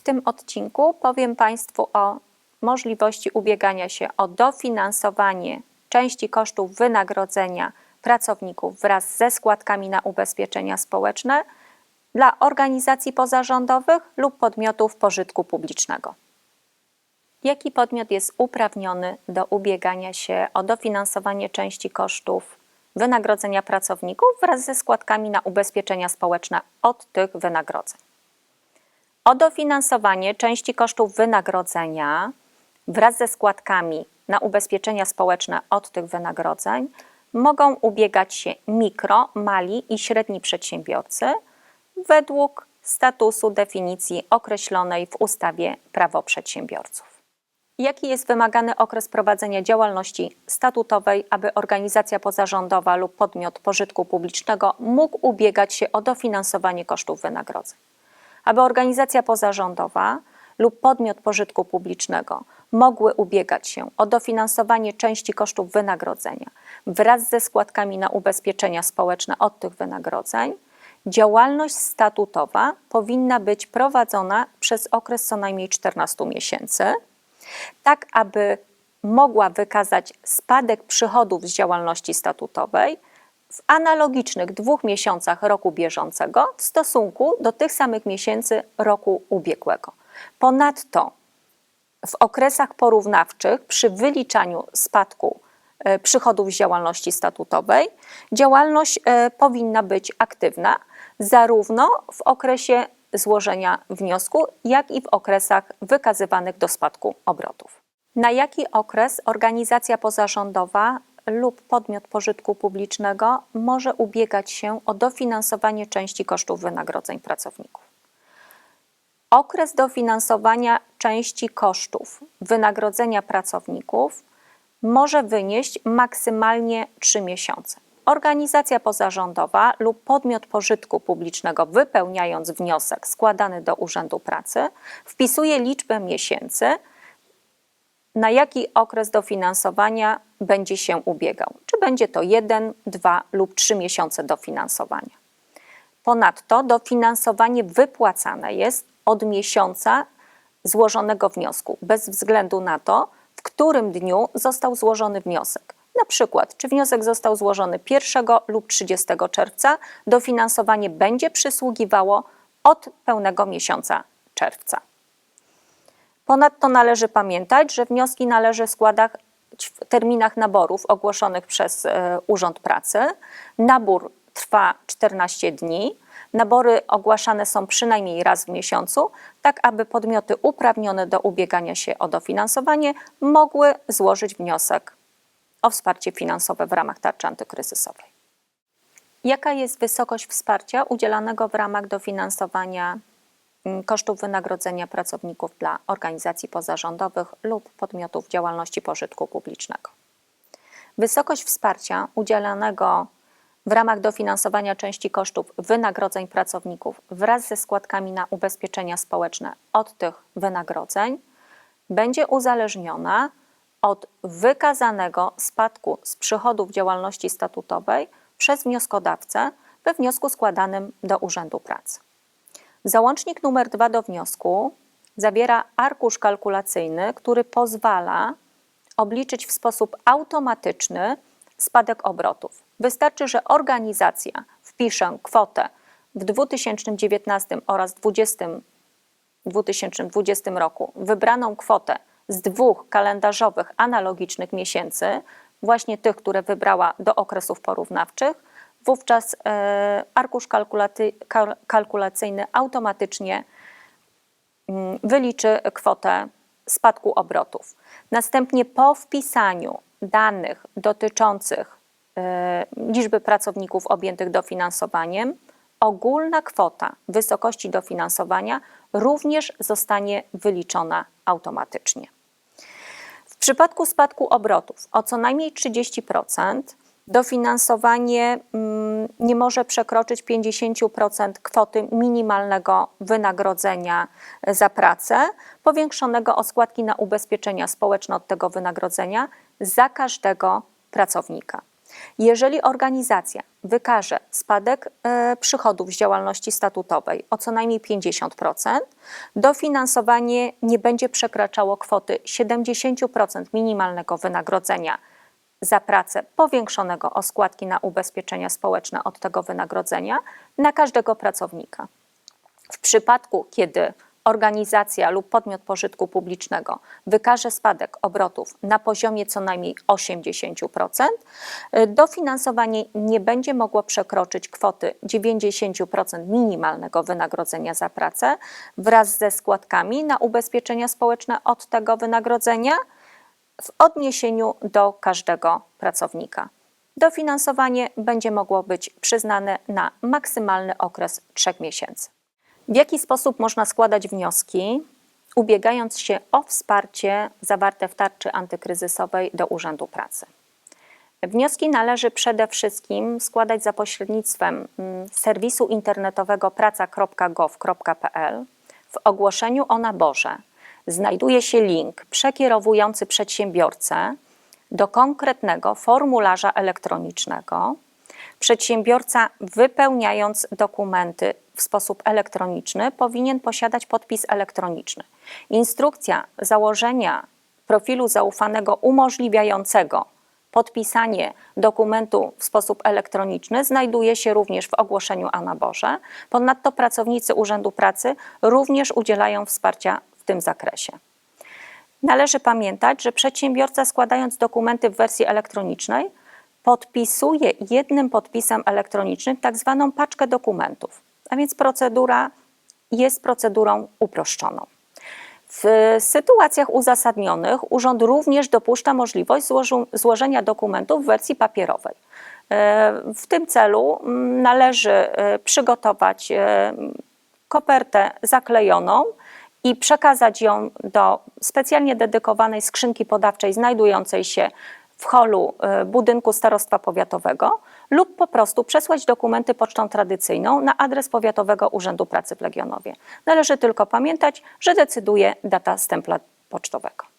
W tym odcinku powiem Państwu o możliwości ubiegania się o dofinansowanie części kosztów wynagrodzenia pracowników wraz ze składkami na ubezpieczenia społeczne dla organizacji pozarządowych lub podmiotów pożytku publicznego. Jaki podmiot jest uprawniony do ubiegania się o dofinansowanie części kosztów wynagrodzenia pracowników wraz ze składkami na ubezpieczenia społeczne od tych wynagrodzeń? O dofinansowanie części kosztów wynagrodzenia wraz ze składkami na ubezpieczenia społeczne od tych wynagrodzeń mogą ubiegać się mikro, mali i średni przedsiębiorcy według statusu definicji określonej w ustawie Prawo przedsiębiorców. Jaki jest wymagany okres prowadzenia działalności statutowej, aby organizacja pozarządowa lub podmiot pożytku publicznego mógł ubiegać się o dofinansowanie kosztów wynagrodzeń? Aby organizacja pozarządowa lub podmiot pożytku publicznego mogły ubiegać się o dofinansowanie części kosztów wynagrodzenia wraz ze składkami na ubezpieczenia społeczne od tych wynagrodzeń, działalność statutowa powinna być prowadzona przez okres co najmniej 14 miesięcy, tak aby mogła wykazać spadek przychodów z działalności statutowej w analogicznych dwóch miesiącach roku bieżącego w stosunku do tych samych miesięcy roku ubiegłego. Ponadto w okresach porównawczych przy wyliczaniu spadku e, przychodów z działalności statutowej działalność e, powinna być aktywna zarówno w okresie złożenia wniosku, jak i w okresach wykazywanych do spadku obrotów. Na jaki okres organizacja pozarządowa lub podmiot pożytku publicznego może ubiegać się o dofinansowanie części kosztów wynagrodzeń pracowników? Okres dofinansowania części kosztów wynagrodzenia pracowników może wynieść maksymalnie 3 miesiące. Organizacja pozarządowa lub podmiot pożytku publicznego, wypełniając wniosek składany do Urzędu Pracy, wpisuje liczbę miesięcy, na jaki okres dofinansowania będzie się ubiegał. Czy będzie to 1, 2 lub 3 miesiące dofinansowania. Ponadto dofinansowanie wypłacane jest od miesiąca złożonego wniosku, bez względu na to, w którym dniu został złożony wniosek. Na przykład, czy wniosek został złożony 1 lub 30 czerwca, dofinansowanie będzie przysługiwało od pełnego miesiąca czerwca. Ponadto należy pamiętać, że wnioski należy składać w terminach naborów ogłoszonych przez e, Urząd Pracy. Nabór trwa 14 dni. Nabory ogłaszane są przynajmniej raz w miesiącu, tak aby podmioty uprawnione do ubiegania się o dofinansowanie mogły złożyć wniosek o wsparcie finansowe w ramach tarczy antykryzysowej. Jaka jest wysokość wsparcia udzielanego w ramach dofinansowania kosztów wynagrodzenia pracowników dla organizacji pozarządowych lub podmiotów działalności pożytku publicznego? Wysokość wsparcia udzielanego w ramach dofinansowania części kosztów wynagrodzeń pracowników wraz ze składkami na ubezpieczenia społeczne od tych wynagrodzeń będzie uzależniona od wykazanego spadku z przychodów działalności statutowej przez wnioskodawcę we wniosku składanym do Urzędu Pracy. Załącznik numer 2 do wniosku zawiera arkusz kalkulacyjny, który pozwala obliczyć w sposób automatyczny spadek obrotów. Wystarczy, że organizacja wpisze kwotę w 2019 oraz 2020, 2020 roku wybraną kwotę z dwóch kalendarzowych analogicznych miesięcy, właśnie tych, które wybrała do okresów porównawczych, wówczas e, arkusz kalkulacyjny automatycznie mm, wyliczy kwotę spadku obrotów. Następnie po wpisaniu danych dotyczących e, liczby pracowników objętych dofinansowaniem, ogólna kwota wysokości dofinansowania również zostanie wyliczona automatycznie. W przypadku spadku obrotów o co najmniej 30%, dofinansowanie mm, nie może przekroczyć 50% kwoty minimalnego wynagrodzenia za pracę, powiększonego o składki na ubezpieczenia społeczne od tego wynagrodzenia za każdego pracownika. Jeżeli organizacja wykaże spadek e, przychodów z działalności statutowej o co najmniej 50%, dofinansowanie nie będzie przekraczało kwoty 70% minimalnego wynagrodzenia za pracę powiększonego o składki na ubezpieczenia społeczne od tego wynagrodzenia na każdego pracownika. W przypadku, kiedy organizacja lub podmiot pożytku publicznego wykaże spadek obrotów na poziomie co najmniej 80%, y, dofinansowanie nie będzie mogło przekroczyć kwoty 90% minimalnego wynagrodzenia za pracę wraz ze składkami na ubezpieczenia społeczne od tego wynagrodzenia w odniesieniu do każdego pracownika. Dofinansowanie będzie mogło być przyznane na maksymalny okres 3 miesięcy. W jaki sposób można składać wnioski, ubiegając się o wsparcie zawarte w tarczy antykryzysowej do Urzędu Pracy? Wnioski należy przede wszystkim składać za pośrednictwem mm, serwisu internetowego praca.gov.pl. W ogłoszeniu o naborze znajduje się link przekierowujący przedsiębiorcę do konkretnego formularza elektronicznego. Przedsiębiorca, wypełniając dokumenty w sposób elektroniczny, powinien posiadać podpis elektroniczny. Instrukcja założenia profilu zaufanego umożliwiającego podpisanie dokumentu w sposób elektroniczny znajduje się również w ogłoszeniu o naborze. Ponadto pracownicy Urzędu Pracy również udzielają wsparcia tym zakresie. Należy pamiętać, że przedsiębiorca składając dokumenty w wersji elektronicznej podpisuje jednym podpisem elektronicznym tak zwaną paczkę dokumentów, a więc procedura jest procedurą uproszczoną. W sytuacjach uzasadnionych urząd również dopuszcza możliwość złożenia dokumentów w wersji papierowej. E, W tym celu mm, należy e, przygotować e, kopertę zaklejoną i przekazać ją do specjalnie dedykowanej skrzynki podawczej znajdującej się w holu e, budynku starostwa powiatowego lub po prostu przesłać dokumenty pocztą tradycyjną na adres Powiatowego Urzędu Pracy w Legionowie. Należy tylko pamiętać, że decyduje data stempla pocztowego.